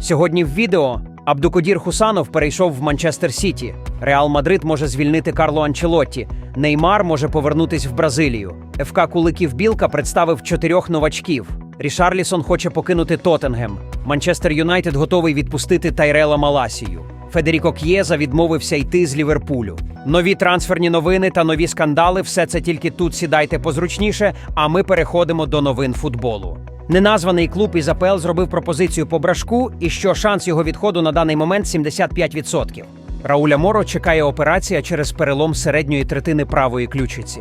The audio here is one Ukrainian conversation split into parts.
Сьогодні в відео Абдукодір Хусанов перейшов в Манчестер Сіті. Реал Мадрид може звільнити Карло Анчелотті. Неймар може повернутись в Бразилію. ФК Куликів Білка представив чотирьох новачків. Рішарлісон хоче покинути Тоттенгем. Манчестер Юнайтед готовий відпустити Тайрела Маласію. Федеріко К'єза відмовився йти з Ліверпулю. Нові трансферні новини та нові скандали все це тільки тут сідайте позручніше, а ми переходимо до новин футболу. Неназваний клуб із АПЛ зробив пропозицію по брашку, і що шанс його відходу на даний момент 75%. Рауля Моро чекає операція через перелом середньої третини правої ключиці.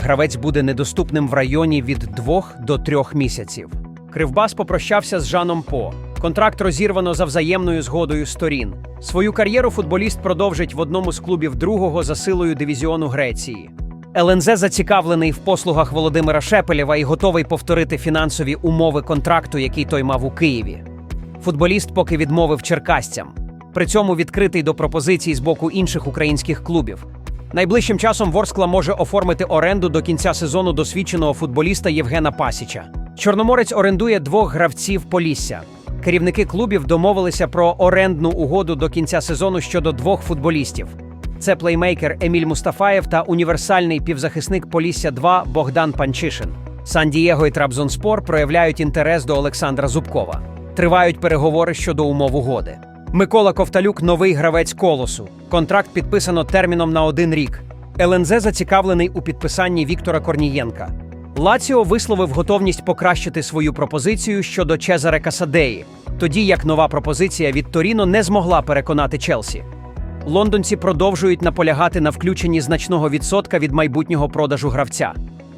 Гравець буде недоступним в районі від 2 до 3 місяців. Кривбас попрощався з Жаном По. Контракт розірвано за взаємною згодою сторін. Свою кар'єру футболіст продовжить в одному з клубів другого за силою дивізіону Греції. ЛНЗ зацікавлений в послугах Володимира Шепелєва і готовий повторити фінансові умови контракту, який той мав у Києві. Футболіст поки відмовив черкасцям. При цьому відкритий до пропозицій з боку інших українських клубів. Найближчим часом Ворскла може оформити оренду до кінця сезону досвідченого футболіста Євгена Пасіча. Чорноморець орендує двох гравців Полісся. Керівники клубів домовилися про орендну угоду до кінця сезону щодо двох футболістів. Це плеймейкер Еміль Мустафаєв та універсальний півзахисник Полісся 2 Богдан Панчишин. Сан-Дієго і Трабзонспор проявляють інтерес до Олександра Зубкова. Тривають переговори щодо умов угоди. Микола Ковталюк новий гравець колосу. Контракт підписано терміном на один рік. ЛНЗ зацікавлений у підписанні Віктора Корнієнка. Лаціо висловив готовність покращити свою пропозицію щодо Чезаре Касадеї, тоді як нова пропозиція від Торіно не змогла переконати Челсі. Лондонці продовжують наполягати на включенні значного відсотка від майбутнього продажу гравця.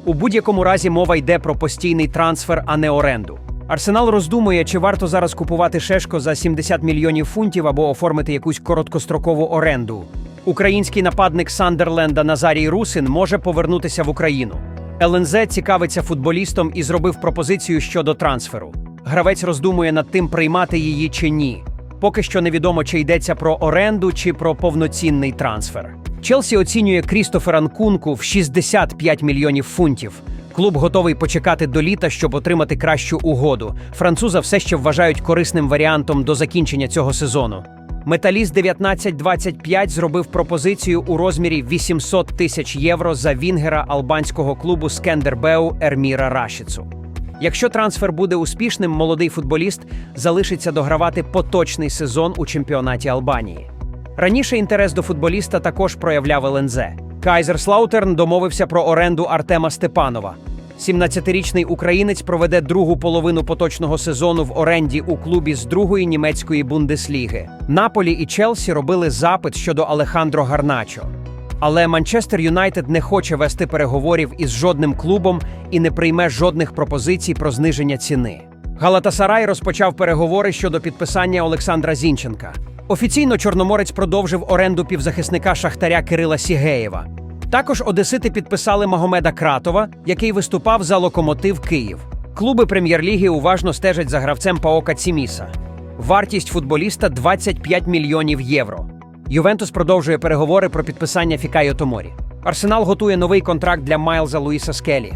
У будь-якому разі мова йде про постійний трансфер, а не оренду. Арсенал роздумує, чи варто зараз купувати Шешко за 70 мільйонів фунтів або оформити якусь короткострокову оренду. Український нападник Сандерленда Назарій Русин може повернутися в Україну. ЛНЗ цікавиться футболістом і зробив пропозицію щодо трансферу. Гравець роздумує над тим, приймати її чи ні. Поки що невідомо, чи йдеться про оренду чи про повноцінний трансфер. Челсі оцінює Крістофера Нкунку в 65 мільйонів фунтів. Клуб готовий почекати до літа, щоб отримати кращу угоду. Француза все ще вважають корисним варіантом до закінчення цього сезону. Металіст 1925 зробив пропозицію у розмірі 800 тисяч євро за вінгера албанського клубу Скендербеу Ерміра Рашіцу. Якщо трансфер буде успішним, молодий футболіст залишиться догравати поточний сезон у чемпіонаті Албанії. Раніше інтерес до футболіста також проявляв ЛНЗ. Кайзер Слаутерн домовився про оренду Артема Степанова. 17-річний українець проведе другу половину поточного сезону в оренді у клубі з другої німецької бундесліги. Наполі і Челсі робили запит щодо Алехандро Гарначо. Але Манчестер Юнайтед не хоче вести переговорів із жодним клубом і не прийме жодних пропозицій про зниження ціни. Галатасарай розпочав переговори щодо підписання Олександра Зінченка. Офіційно Чорноморець продовжив оренду півзахисника Шахтаря Кирила Сігеєва. Також Одесити підписали Магомеда Кратова, який виступав за локомотив Київ. Клуби прем'єр-ліги уважно стежать за гравцем Паока Ціміса. Вартість футболіста 25 мільйонів євро. Ювентус продовжує переговори про підписання Фікайо Томорі. Арсенал готує новий контракт для Майлза Луїса Скелі.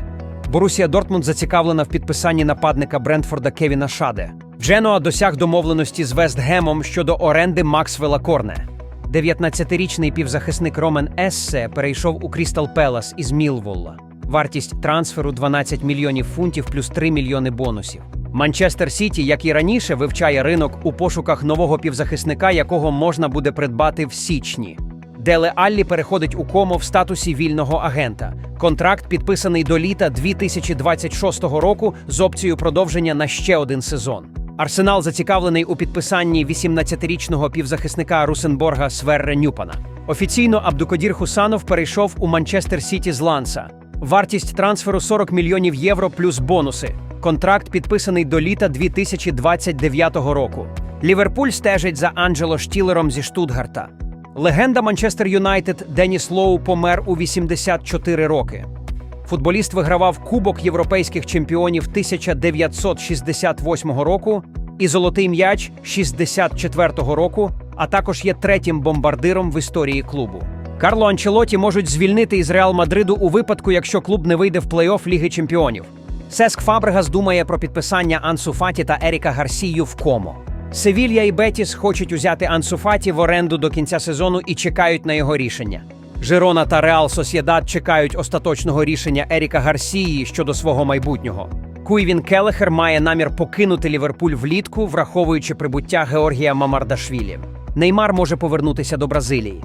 Борусія Дортмунд зацікавлена в підписанні нападника Брентфорда Кевіна Шаде. Дженуа досяг домовленості з Вестгемом щодо оренди Максвела Корне. 19-річний півзахисник Ромен Ессе перейшов у Крістал Пелас із Мілволла. Вартість трансферу 12 мільйонів фунтів плюс 3 мільйони бонусів. Манчестер Сіті, як і раніше, вивчає ринок у пошуках нового півзахисника, якого можна буде придбати в січні. Деле Аллі переходить у комо в статусі вільного агента. Контракт підписаний до літа 2026 року з опцією продовження на ще один сезон. Арсенал зацікавлений у підписанні 18-річного півзахисника Русенборга Сверре Нюпана. Офіційно Абдукодір Хусанов перейшов у Манчестер Сіті з Ланса. Вартість трансферу 40 мільйонів євро плюс бонуси. Контракт підписаний до літа 2029 року. Ліверпуль стежить за Анджело Штілером зі Штутгарта. Легенда Манчестер Юнайтед Деніс Лоу помер у 84 роки. Футболіст вигравав Кубок європейських чемпіонів 1968 року і золотий м'яч 64-го року, а також є третім бомбардиром в історії клубу. Карло Анчелоті можуть звільнити із Реал Мадриду у випадку, якщо клуб не вийде в плей-офф Ліги Чемпіонів. Сеск Фабрегас думає про підписання Ансу Фаті та Еріка Гарсію в комо. Севілья і Бетіс хочуть узяти Ансу Фаті в оренду до кінця сезону і чекають на його рішення. Жирона та Реал Сосєдад чекають остаточного рішення Еріка Гарсії щодо свого майбутнього. Куйвін Келехер має намір покинути Ліверпуль влітку, враховуючи прибуття Георгія Мамардашвілі. Неймар може повернутися до Бразилії.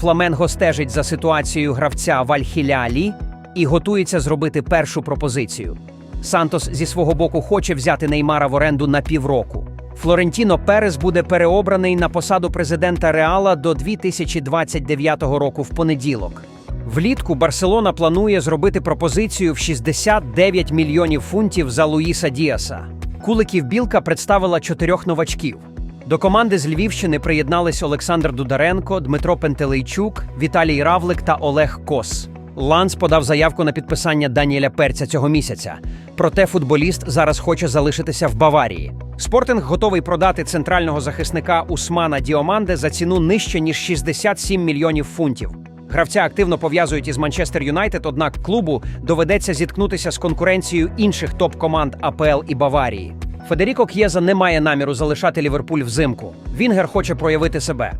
Фламенго стежить за ситуацією гравця Вальхілялі і готується зробити першу пропозицію. Сантос зі свого боку хоче взяти Неймара в оренду на півроку. Флорентіно Перес буде переобраний на посаду президента Реала до 2029 року в понеділок. Влітку Барселона планує зробити пропозицію в 69 мільйонів фунтів за Луїса Діаса. Куликів Білка представила чотирьох новачків. До команди з Львівщини приєднались Олександр Дударенко, Дмитро Пентелейчук, Віталій Равлик та Олег Кос. Ланс подав заявку на підписання Даніеля Перця цього місяця. Проте футболіст зараз хоче залишитися в Баварії. Спортинг готовий продати центрального захисника Усмана Діоманде за ціну нижче ніж 67 мільйонів фунтів. Гравця активно пов'язують із Манчестер Юнайтед, однак клубу доведеться зіткнутися з конкуренцією інших топ-команд АПЛ і Баварії. Федеріко К'єза не має наміру залишати Ліверпуль взимку. Вінгер хоче проявити себе.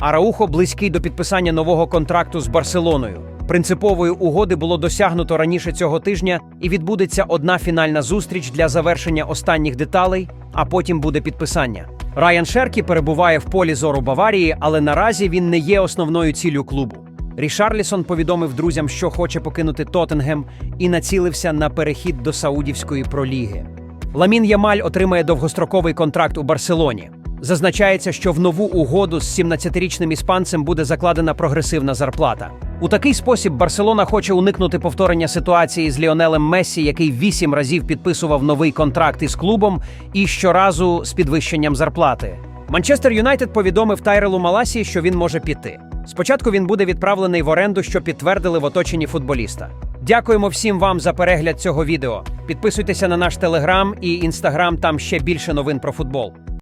Араухо близький до підписання нового контракту з Барселоною. Принципової угоди було досягнуто раніше цього тижня, і відбудеться одна фінальна зустріч для завершення останніх деталей, а потім буде підписання. Райан Шеркі перебуває в полі зору Баварії, але наразі він не є основною ціллю клубу. Рішарлісон повідомив друзям, що хоче покинути Тоттенгем, і націлився на перехід до Саудівської проліги. Ламін Ямаль отримає довгостроковий контракт у Барселоні. Зазначається, що в нову угоду з 17-річним іспанцем буде закладена прогресивна зарплата. У такий спосіб Барселона хоче уникнути повторення ситуації з Ліонелем Мессі, який вісім разів підписував новий контракт із клубом і щоразу з підвищенням зарплати. Манчестер Юнайтед повідомив Тайрелу Маласі, що він може піти. Спочатку він буде відправлений в оренду, що підтвердили в оточенні футболіста. Дякуємо всім вам за перегляд цього відео. Підписуйтеся на наш телеграм і інстаграм, там ще більше новин про футбол.